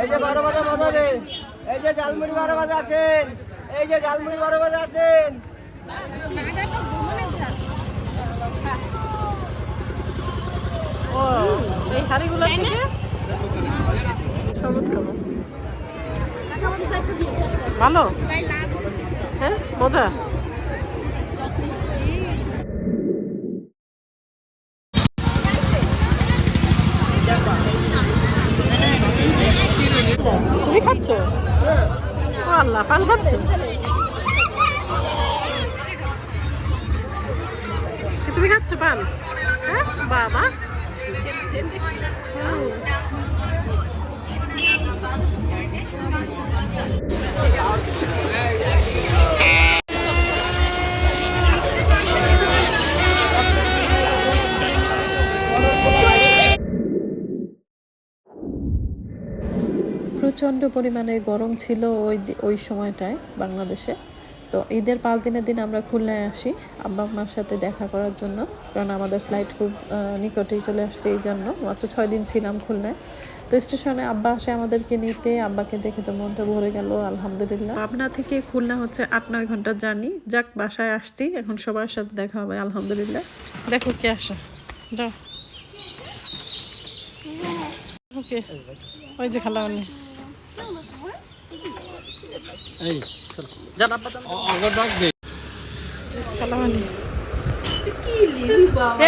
এই যে বারো বাজা বাজাবে এই যে জালমুড়ি বারো বাজে আসেন এই যে জালমুড়ি বারো বাজে আসেন। ও এই হাড়িগুলো থেকে? শরবত খাব ভালো? হ্যাঁ মজা? তুমি খাচ্ছ? আল্লাহ পান খাচ্ছ? তুমি খাচ্ছ পান হ্যাঁ বাবা। প্রচণ্ড পরিমাণে গরম ছিল ওই ওই সময়টায় বাংলাদেশে। তো ঈদের পাঁচ দিনের দিন আমরা খুলনায় আসি, আব্বা আম্মার সাথে দেখা করার জন্য। কারণ আমাদের ফ্লাইট খুব নিকটেই চলে আসছে এই জন্য। মাত্র ছয় দিন ছিলাম খুলনায়। তো স্টেশনে আব্বা আসে আমাদেরকে নিতে, আব্বাকে দেখে তো মনটা ভরে গেল, আলহামদুলিল্লাহ। পাবনা থেকে খুলনা হচ্ছে আট, নয় ঘণ্টার জার্নি। যাক, বাসায় আসছি, এখন সবার সাথে দেখা হবে, আলহামদুলিল্লাহ। দেখো কে আসে। যাও। ওকে, ওই যে খালা মানে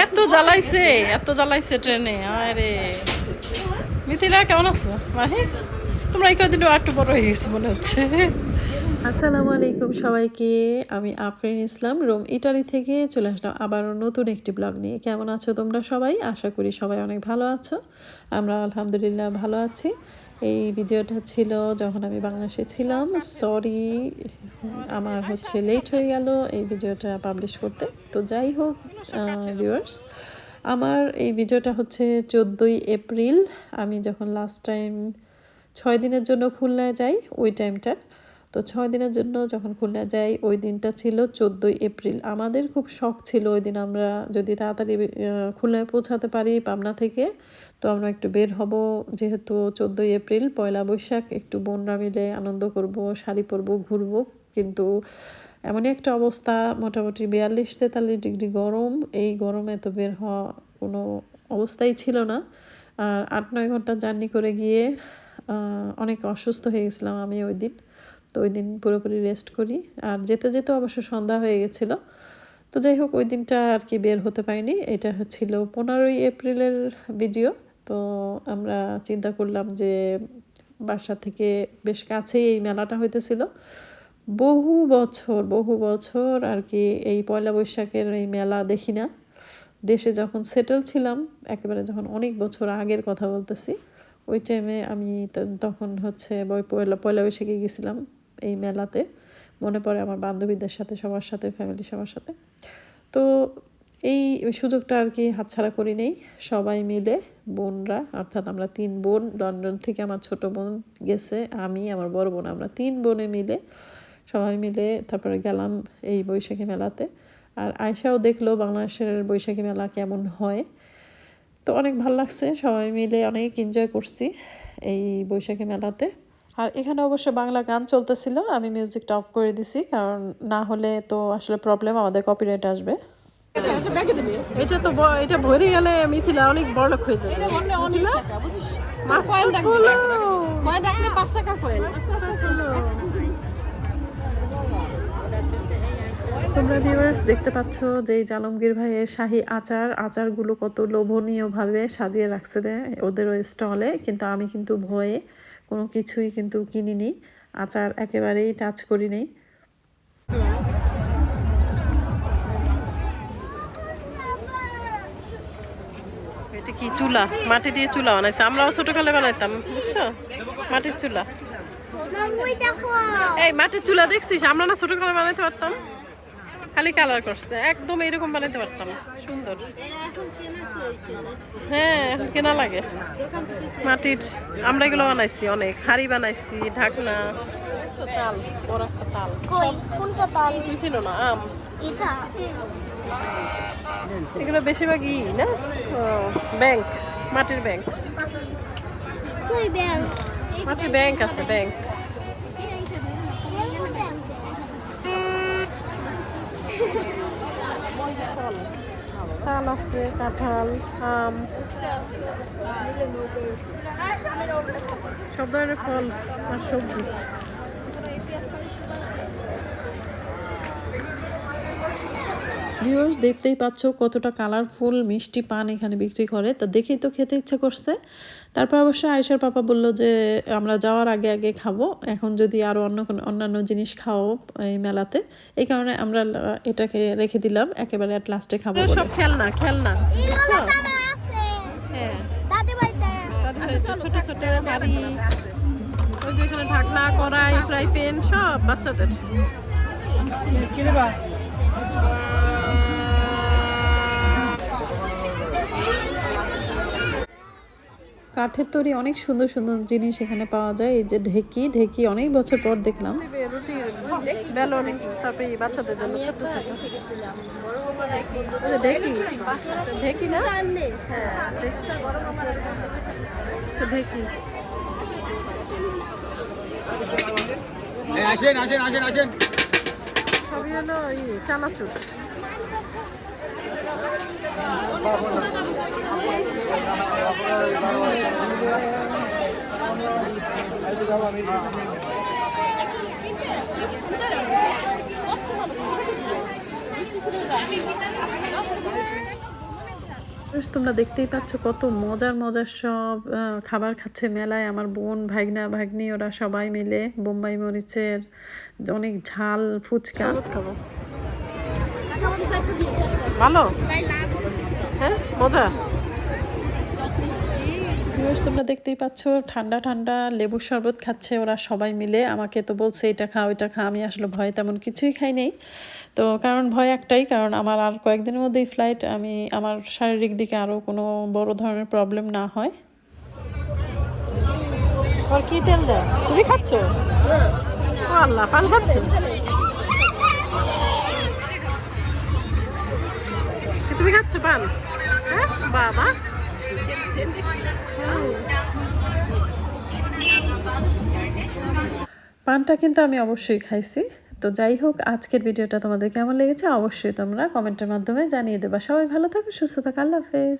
এত জ্বালাইছে এত জ্বালাইছে ট্রেনে আরে মিথিলা কেমন আছো? মাহি? তোমরা এই কদিন একটু বড় হয়ে গেছে মনে হচ্ছে। আসসালামু আলাইকুম সবাইকে আমি আফরিন ইসলাম রোম ইটালি থেকে চলে আসলাম আবারও নতুন একটি ব্লগ নিয়ে। কেমন আছো তোমরা সবাই? আশা করি সবাই অনেক ভালো আছো। আমরা আলহামদুলিল্লাহ ভালো আছি। এই ভিডিওটা ছিল যখন আমি বাংলাদেশে ছিলাম। সরি আমার হচ্ছে লেট হয়ে গেল এই ভিডিওটা পাবলিশ করতে। তো যাই হোক ভিউয়ার্স আমার এই ভিডিওটা হচ্ছে চোদ্দোই এপ্রিল। আমি যখন লাস্ট টাইম ছয় দিনের জন্য খুলনায় যাই, ওই টাইমটার তো ছয় দিনের জন্য যখন খুলনা যাই, ওই দিনটা ছিল চোদ্দোই এপ্রিল। আমাদের খুব শখ ছিল ওই দিন আমরা যদি তাড়াতাড়ি খুলনায় পৌঁছাতে পারি পাবনা থেকে, তো আমরা একটু বের হব। যেহেতু চোদ্দোই এপ্রিল, পয়লা বৈশাখ, একটু বোনরা মিলে আনন্দ করব, শাড়ি পরবো, ঘুরবো। কিন্তু এমনই একটা অবস্থা, মোটামুটি বিয়াল্লিশ তেতাল্লিশ ডিগ্রি গরম। এই গরমে তো বের হওয়া কোনো অবস্থাই ছিল না। আর আট নয় ঘণ্টা জার্নি করে গিয়ে অনেক অসুস্থ হয়ে গেছিলাম আমি ওই দিন। তো ওই দিন পুরোপুরি রেস্ট করি। আর যেতে যেতে অবশ্য সন্ধ্যা হয়ে গেছিল। তো যাই হোক, ওই দিনটা আর কি বের হতে পারিনি। এটা হচ্ছিল পনেরোই এপ্রিলের ভিডিও তো আমরা চিন্তা করলাম যে বাসা থেকে বেশ কাছেই এই মেলাটা হইতেছিল। বহু বছর বহু বছর আর কি এই পয়লা বৈশাখের এই মেলা দেখি না। দেশে যখন সেটেল ছিলাম, একেবারে যখন অনেক বছর আগের কথা বলতেছি, ওই টাইমে আমি তখন হচ্ছে পয়লা পয়লা বৈশাখে গেছিলাম। এই মেলাতে। মনে পড়ে আমার বান্ধবীদের সাথে, সবার সাথে ফ্যামিলি সবার সাথে। তো এই সুযোগটা আর কি হাতছাড়া করি নেই। সবাই মিলে বোনরা, অর্থাৎ আমরা তিন বোন, লন্ডন থেকে আমার ছোট বোন গেছে, আমি, আমার বড় বোন, আমরা তিন বোনে মিলে সবাই মিলে তারপরে গেলাম এই বৈশাখী মেলাতে। আর আয়সাও দেখল বাংলাদেশের বৈশাখী মেলা কেমন হয়। তো অনেক ভালো লাগছে, সবাই মিলে অনেক এনজয় করছি এই বৈশাখী মেলাতে। আর এখানে অবশ্য বাংলা গান চলতেছিল আমি মিউজিকটা অফ করে দিছি কারণ না হলে তো আসলে প্রবলেম আমাদের কপিরাইট আসবে। এটা তো এটা ভরে গেলে মিথিলা অনেক বড় লোক হয়ে যাবে। তোমরা ভিউয়ার্স দেখতে পাচ্ছ যে জালমগীর ভাইয়ের শাহী আচার আচারগুলো কত লোভনীয়ভাবে সাজিয়ে রাখছে দে- ওদের ওই স্টলে কিন্তু আমি কিন্তু ভয়ে কোনো কিছুই কিন্তু কিনিনি। আচার একেবারেই টাচ করি নেই এটা কি চুলা? মাটি দিয়ে চুলা বানাইছে। আমরাও ছোটকালে বানাইতাম বুঝছ? মাটির চুলা। এই মাটির চুলা দেখছিস? আমরা না ছোটকালে বানাইতে পারতাম? খালি কালার করছে। একদম এরকম বানাইতে পারতাম। সুন্দর। হ্যাঁ এখন কেনা লাগে। মাটির আমরা এগুলো বানাইছি অনেক। হাড়ি বানাইছি ঢাকনা। দেখছ তাল বড় একটা তাল। কোনটা তাল? চিনো না আম। এগুলো বেশিরভাগই না? ব্যাংক মাটির ব্যাংক। মাঠে ব্যাংক আছে ব্যাংক। তাল আছে কাঁঠাল আম। সব ধরনের ফল আর সবজি। ভিউয়ার্স দেখতেই পাচ্ছ কতটা কালারফুল মিষ্টি পান এখানে বিক্রি করে। তো দেখেই তো খেতে ইচ্ছে করছে। তারপর অবশ্য আয়েশার পাপা বলল যে আমরা যাওয়ার আগে আগে খাব। এখন যদি আরও অন্য কোনো অন্যান্য জিনিস খাও এই মেলাতে। এই কারণে আমরা এটাকে রেখে দিলাম। একেবারে অ্যাট লাস্টে খাব সব খেলনা খেলনা। বুঝছ? হ্যাঁ। তাদের ছোট ছোট বাড়ি। ওই যে এখানে ঢাকনা কড়াই ফ্রাই প্যান সব বাচ্চাদের। কিনে বা কাঠের তৈরি অনেক সুন্দর সুন্দর জিনিস এখানে পাওয়া যায়। এই যে ঢেকি ঢেকি অনেক বছর পর দেখলাম। বাচ্চাদের জন্য না তোমরা দেখতেই পাচ্ছ কত মজার মজার সব খাবার খাচ্ছে মেলায় আমার বোন ভাগনা ভাগ্নি ওরা সবাই মিলে বোম্বাই মরিচের অনেক ঝাল ফুচকা। ভালো? হ্যাঁ মজা? Viewers, তোমরা দেখতেই পাচ্ছ ঠান্ডা ঠান্ডা লেবুর শরবত খাচ্ছে ওরা সবাই মিলে। আমাকে তো বলছে এটা খা ওইটা খা। আমি আসলে ভয় তেমন কিছুই খাই নেই। তো কারণ ভয় একটাই কারণ আমার আর কয়েকদিনের মধ্যেই ফ্লাইট আমি আমার শারীরিক দিকে আরও কোনো বড় ধরনের প্রবলেম না হয়। আর কি তেল দেয়? তুমি খাচ্ছ? আল্লাহ পান খাচ্ছ? তুমি খাচ্ছ পান? হ্যাঁ? বাবা। পানটা কিন্তু আমি অবশ্যই খাইছি। তো যাই হোক, আজকের ভিডিওটা তোমাদের কেমন লেগেছে অবশ্যই তোমরা কমেন্টের মাধ্যমে জানিয়ে দেবা। সবাই ভালো থাকো, সুস্থ থাকো, আল্লাহ হাফেজ।